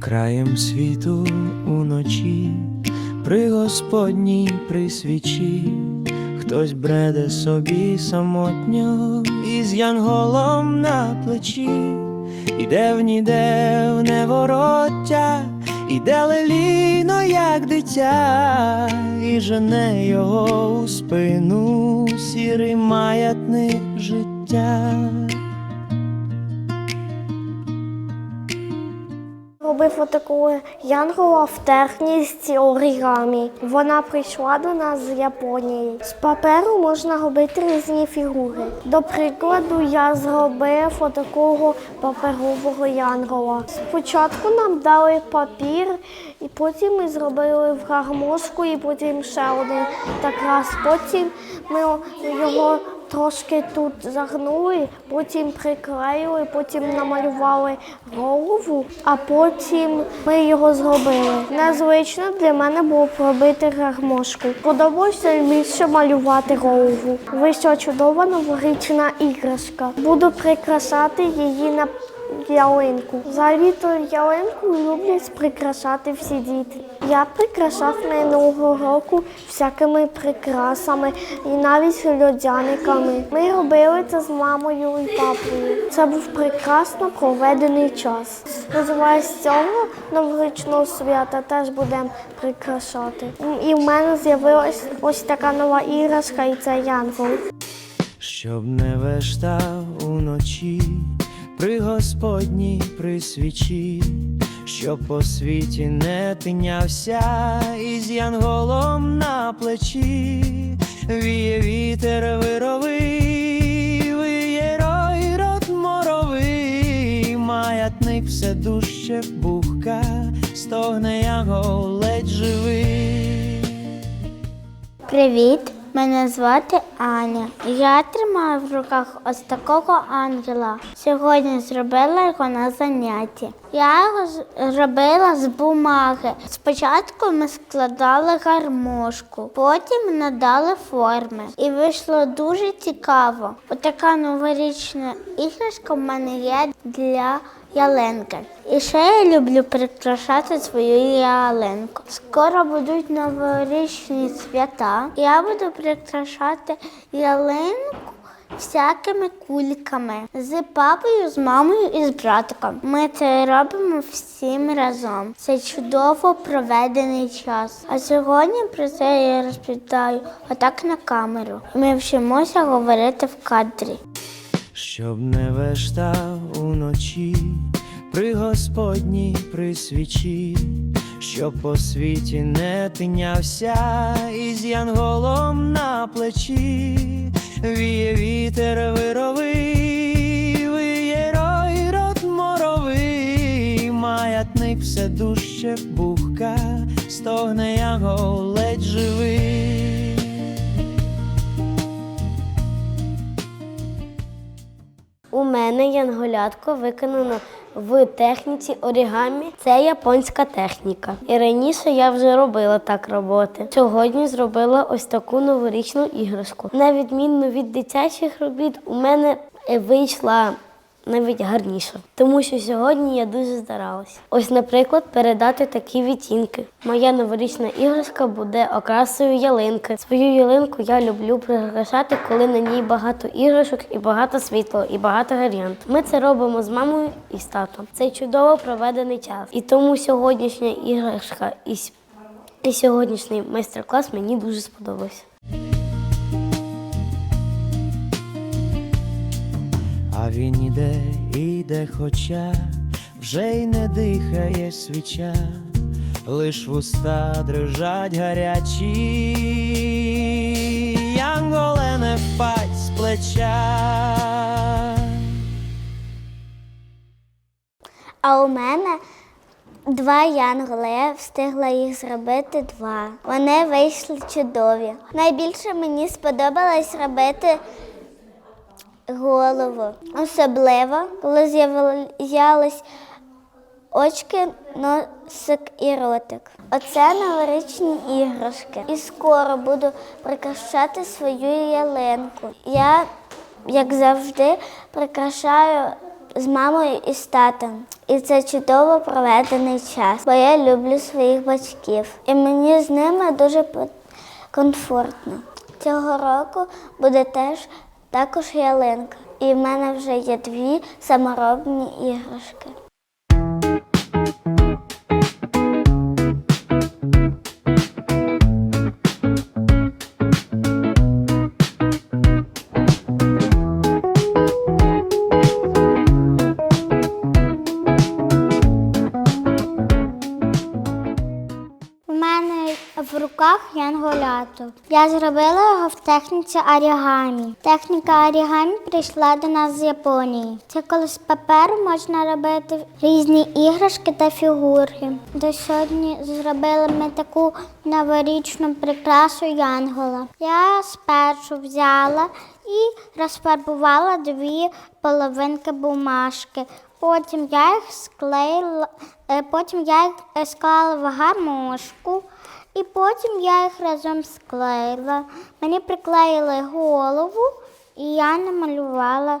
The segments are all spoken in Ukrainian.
краєм світу уночі, при Господній при свічі, хтось бреде собі самотньо із янголом на плечі, іде в ніде в невороття, іде леліно, як дитя, і жене його у спину сірий маятник життя. Робив отаку янгола в техніці орігамі. Вона прийшла до нас з Японії. З паперу можна робити різні фігури. До прикладу, я зробив отакого паперового янгола. Спочатку нам дали папір, і потім ми зробили в гармошку, і потім ще один так раз. Потім ми його трошки тут загнули, потім приклеїли, потім намалювали голову, а потім ми його зробили. Незвично для мене було пробити гармошку. Подобається більше малювати голову. Вийшла чудова новорічна іграшка. Буду прикрасати її на ялинку. Взагалі то ялинку люблять прикрашати всі діти. Я прикрашав минулого року всякими прикрасами і навіть льодяниками. Ми робили це з мамою і папою. Це був прекрасно проведений час. Сподіваюсь, цього новорічного свята теж будемо прикрашати. І в мене з'явилась ось така нова іграшка, і це янгол. щоб не вештав уночі, при Господній при свічі, щоб по світі не тинявся із янголом на плечі, віє вітер вировий, виє рой рот моровий, маятник все дужче бухка, стогне янгол ледь живий. Привіт, мене звати Аня. Я тримаю в руках ось такого ангела. Сьогодні зробила його на занятті. Я його зробила з бумаги. Спочатку ми складали гармошку, потім надали форми. І вийшло дуже цікаво. Отака новорічна іграшка в мене є для ялинки. І ще я люблю прикрашати свою ялинку. Скоро будуть новорічні свята. Я буду прикрашати ялинку всякими кульками з папою, з мамою і з братиком. Ми це робимо всім разом. Це чудово проведений час. А сьогодні про це я розповідаю отак на камеру. Ми вчимося говорити в кадрі. Щоб не вештав уночі, при Господній при свічі, щоб по світі не тинявся із янголом на плечі, віє вітер вировий, виє рой рот моровий, маятник все дужче бухка, стогне янгол мене янголятко виконано в техніці орігамі. Це японська техніка. І раніше я вже робила так роботи. Сьогодні зробила ось таку новорічну іграшку. На відміну від дитячих робіт, у мене вийшла навіть гарніше, тому що сьогодні я дуже старалась. Ось, наприклад, передати такі відтінки. Моя новорічна іграшка буде окрасою ялинки. Свою ялинку я люблю прикрашати, коли на ній багато іграшок і багато світла, і багато гаріант. Ми це робимо з мамою і з татом. Це чудово проведений час. І тому сьогоднішня іграшка і, і сьогоднішній майстер-клас мені дуже сподобався. А він іде, іде, хоча вже й не дихає свіча, лиш вуста дрижать гарячі, янголе не впадь з плеча. А у мене два янголи. Я встигла їх зробити два. Вони вийшли чудові. Найбільше мені сподобалось робити голову. Особливо, коли з'явились очки, носик і ротик. Оце новорічні іграшки. І скоро буду прикрашати свою ялинку. Я, як завжди, прикрашаю з мамою і з татом. І це чудово проведений час, бо я люблю своїх батьків. І мені з ними дуже комфортно. Цього року буде теж також ялинка. І в мене вже є дві саморобні іграшки. Янголято. Я зробила його в техніці орігамі. Техніка орігамі прийшла до нас з Японії. Це коли з паперу можна робити різні іграшки та фігурки. До сьогодні зробили ми таку новорічну прикрасу янгола. Я спершу взяла і розфарбувала дві половинки бумажки. Потім я їх склеїла, е, потім я їх склала в гармошку, і потім я їх разом склеїла. Мені приклеїли голову, і я намалювала.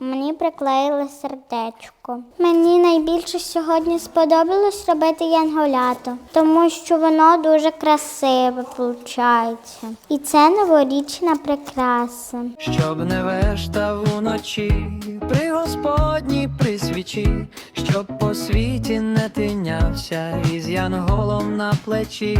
Мені приклеїли сердечко. Мені найбільше сьогодні сподобалось робити янголято, тому що воно дуже красиве виходить. І це новорічна прикраса. Щоб не вештав уночі, при Господній при свічі, щоб по світі не тинявся, із янголом на плечі,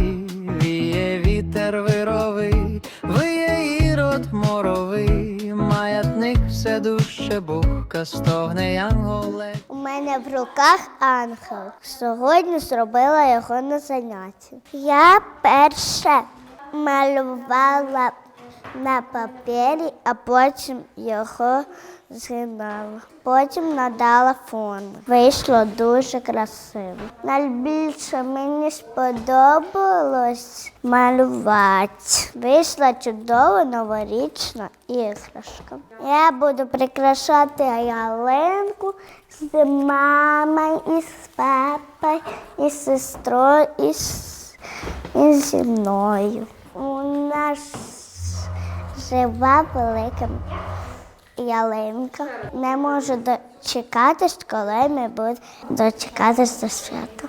віє вітер вировий, виє ірод моровий, маятник все дужче бухка, стогне янголе. У мене в руках ангел. Сьогодні зробила його на занятті. Я перше малювала на папері, а потім його згинала. Потім надала фон. Вийшло дуже красиво. Найбільше мені сподобалось малювати. Вийшла чудова новорічна іграшка. Я буду прикрашати ялинку з мамою, і з папою, і з сестрою, і, з, і зі мною. У нас жива велика ялинка. Не можу дочекатись, коли ми будемо дочекатись до свята.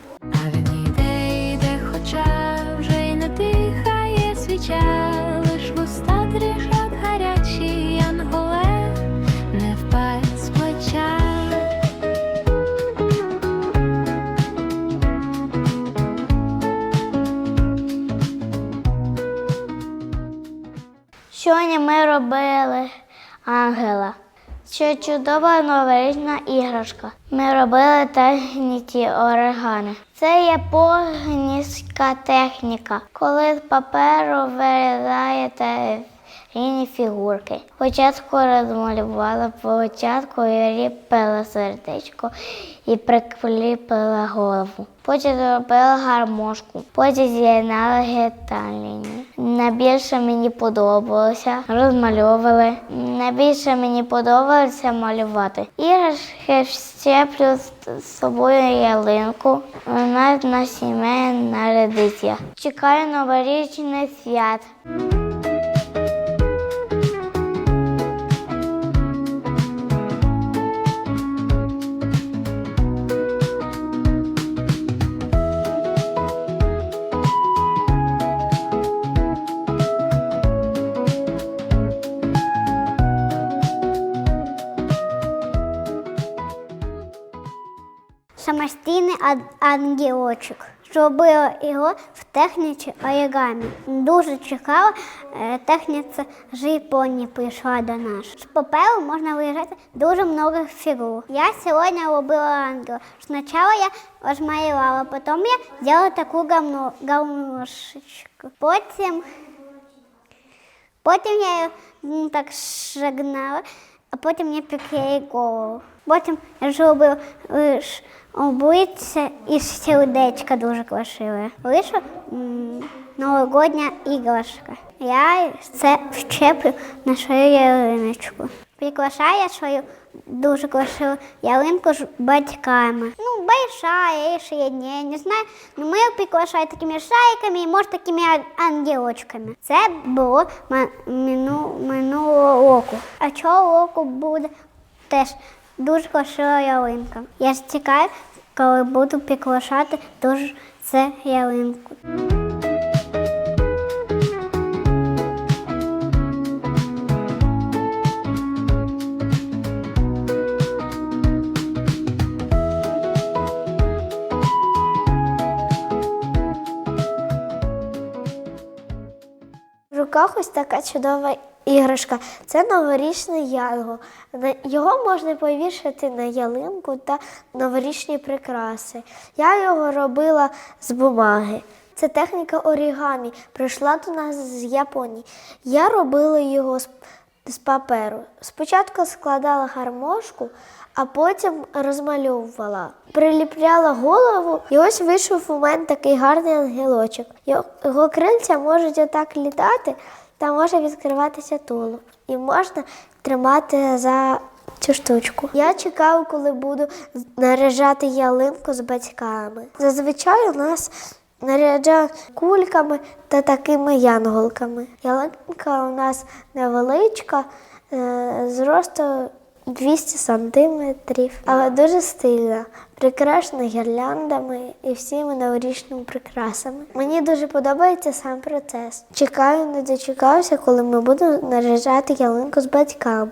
Ангела. Це чудова новорічна іграшка. Ми робили техніці оригани. Це є погнізька техніка, коли з паперу вирізаєте різні фігурки. Спочатку розмалювала, спочатку ліпила сердечко і прикріпила голову. Потім зробила гармошку, потім з'єднала гітарні. Найбільше мені подобалося, розмальовували. Найбільше мені подобалося малювати. Іграшки щеплю з собою ялинку, навіть на сімейне нарядиття. Чекаю новорічний свят. Ангелочок. Зробила його в техніці оригамі. Дуже цікаво, е, техніка з Японії прийшла до нас. З паперу можна вирізати дуже много фігур. Я сьогодні робила ангела. Спочатку я розмалювала, потім я зробила таку гармошечку. Потім Потім я так шагнала, а потім я приклеїла голову. Потім я зробив лиш обличчя і сердечко дуже красиве. Вийшла новогодня іграшка. Я це вчеплю на свою ялиночку. Приглашаю я свою дуже красиву ялинку з батьками. Ну, большая, і не, знаю. Ну, ми їх приглашаємо такими шайками і, може, такими ангелочками. Це було мину, минулого року. А цього року буде теж дуже красива ялинка. Я ж чекаю коли буду прикрашати дуже це ялинку. Руках ось така чудова іграшка. Це новорічний янгол. Його можна повішати на ялинку та новорічні прикраси. Я його робила з бумаги. Це техніка орігамі. Прийшла до нас з Японії. Я робила його з, з паперу. Спочатку складала гармошку, а потім розмальовувала. Приліпляла голову, і ось вийшов у мене такий гарний ангелочок. Його крильця можуть отак літати, та може відкриватися тулуб. І можна тримати за цю штучку. Я чекаю, коли буду наряджати ялинку з батьками. Зазвичай у нас наряджають кульками та такими янголками. Ялинка у нас невеличка, е, зросту 200 сантиметрів, але дуже стильна, прикрашена гірляндами і всіми новорічними прикрасами. Мені дуже подобається сам процес. Чекаю, не дочекаюся, коли ми будемо наряджати ялинку з батьками.